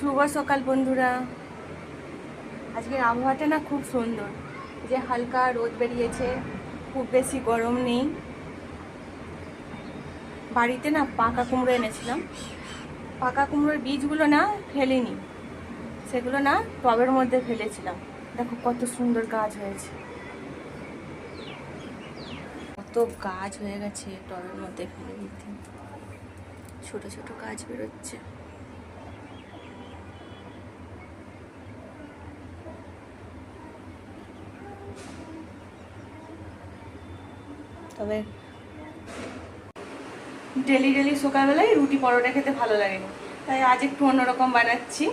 শুভ সকাল বন্ধুরা। আজকের আবহাওয়াটা না খুব সুন্দর। যে হালকা রোদ বেরিয়েছে, খুব বেশি গরম নেই। বাড়িতে না পাকা কুমড়ো এনেছিলাম। পাকা কুমড়োর বীজগুলো না ফেলিনি। সেগুলো না টবের মধ্যে ফেলেছিলাম। দেখো কত সুন্দর গাছ হয়েছে। কত গাছ হয়ে গেছে টবের মধ্যে ফেলে দিতে। ছোট ছোট গাছ বেরোচ্ছে। তবে ডেলি ডেলি সকালবেলায় রুটি পরোটা খেতে ভালো লাগে না। তাই আজ একটু অন্যরকম বানাচ্ছি।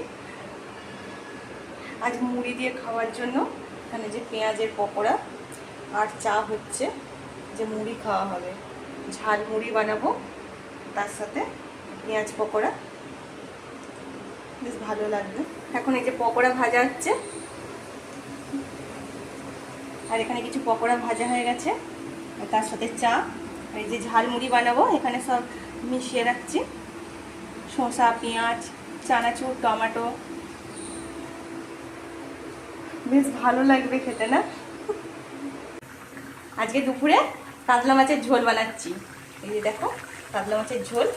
আজ মুড়ি দিয়ে খাওয়ার জন্য এখানে যে পেঁয়াজের পকোড়া আর চা হচ্ছে যে মুড়ি খাওয়া হবে। ঝাল মুড়ি বানাবো, তার সাথে পেঁয়াজ পকোড়া। বেশ ভালো লাগবে এখন এই যে পকোড়া ভাজা হচ্ছে, আর এখানে কিছু পকোড়া ভাজা হয়ে গেছে। তার সাথে চা এই যে ঝালমুড়ি বানাবো, এখানে সব মিশিয়ে রাখছি। শসা, পেঁয়াজ, চানাচুর, টমেটো। বেশ ভালো লাগবে খেতে, না? আজকে দুপুরে কাতলা মাছের ঝোল বানাচ্ছি। এই যে দেখো, কাতলা মাছের ঝোল।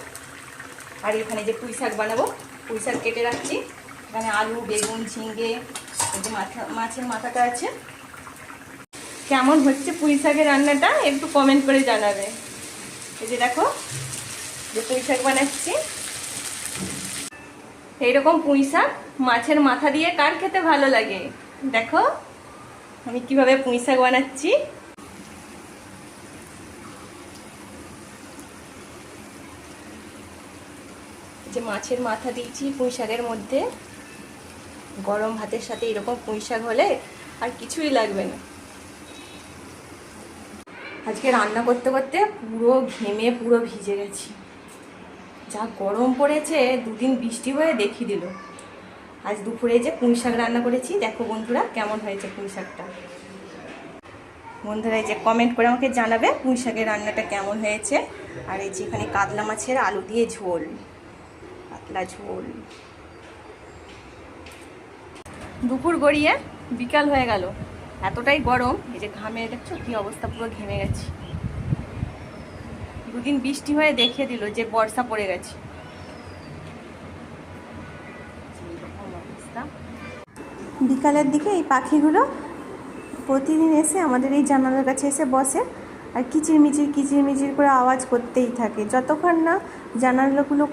আর এখানে যে পুঁই শাক বানাবো, পুঁই শাক কেটে রাখছি। এখানে আলু, বেগুন ঝিঙ্গে এই যে মাথা, মাছের মাথাটা আছে। কেমন হচ্ছে পুঁই শাকের রান্নাটা একটু কমেন্ট করে জানাবে। এই যে দেখো, যে পুঁই শাক বানাচ্ছি। এইরকম পুঁই শাক মাছের মাথা দিয়ে কার খেতে ভালো লাগে? দেখো, আমি কীভাবে পুঁই শাক বানাচ্ছি। যে মাছের মাথা দিয়েছি পুঁই শাকের মধ্যে। গরম ভাতের সাথে এরকম পুঁই শাক হলে আর কিছুই লাগবে না। আজকে রান্না করতে করতে পুরো ঘেমে, পুরো ভিজে গেছি। যা গরম পড়েছে, দুদিন বৃষ্টি হয়ে দেখিয়ে দিল। আজ দুপুরে যে পুঁই শাক রান্না করেছি, দেখো বন্ধুরা কেমন হয়েছে পুঁই শাকটা। বন্ধুরা এই যে কমেন্ট করে আমাকে জানাবে পুঁই শাকের রান্নাটা কেমন হয়েছে। আর এই যে এখানে কাতলা মাছের আলু দিয়ে ঝোল পাতলা ঝোল। দুপুর গড়িয়ে বিকাল হয়ে গেল। এতটাই গরম, এই যে ঘামে, দেখছ কি অবস্থা, পুরো ঘেমে গেছি। দুদিন বৃষ্টি হয়ে দেখিয়ে দিল যে বর্ষা পড়ে গেছে। বিকালের দিকে এই পাখিগুলো প্রতিদিন এসে আমাদের এই জানালার কাছে এসে বসে আর কিচিরমিচির কিচিরমিচির করে আওয়াজ করতেই থাকে। যতক্ষণ না জানালাগুলো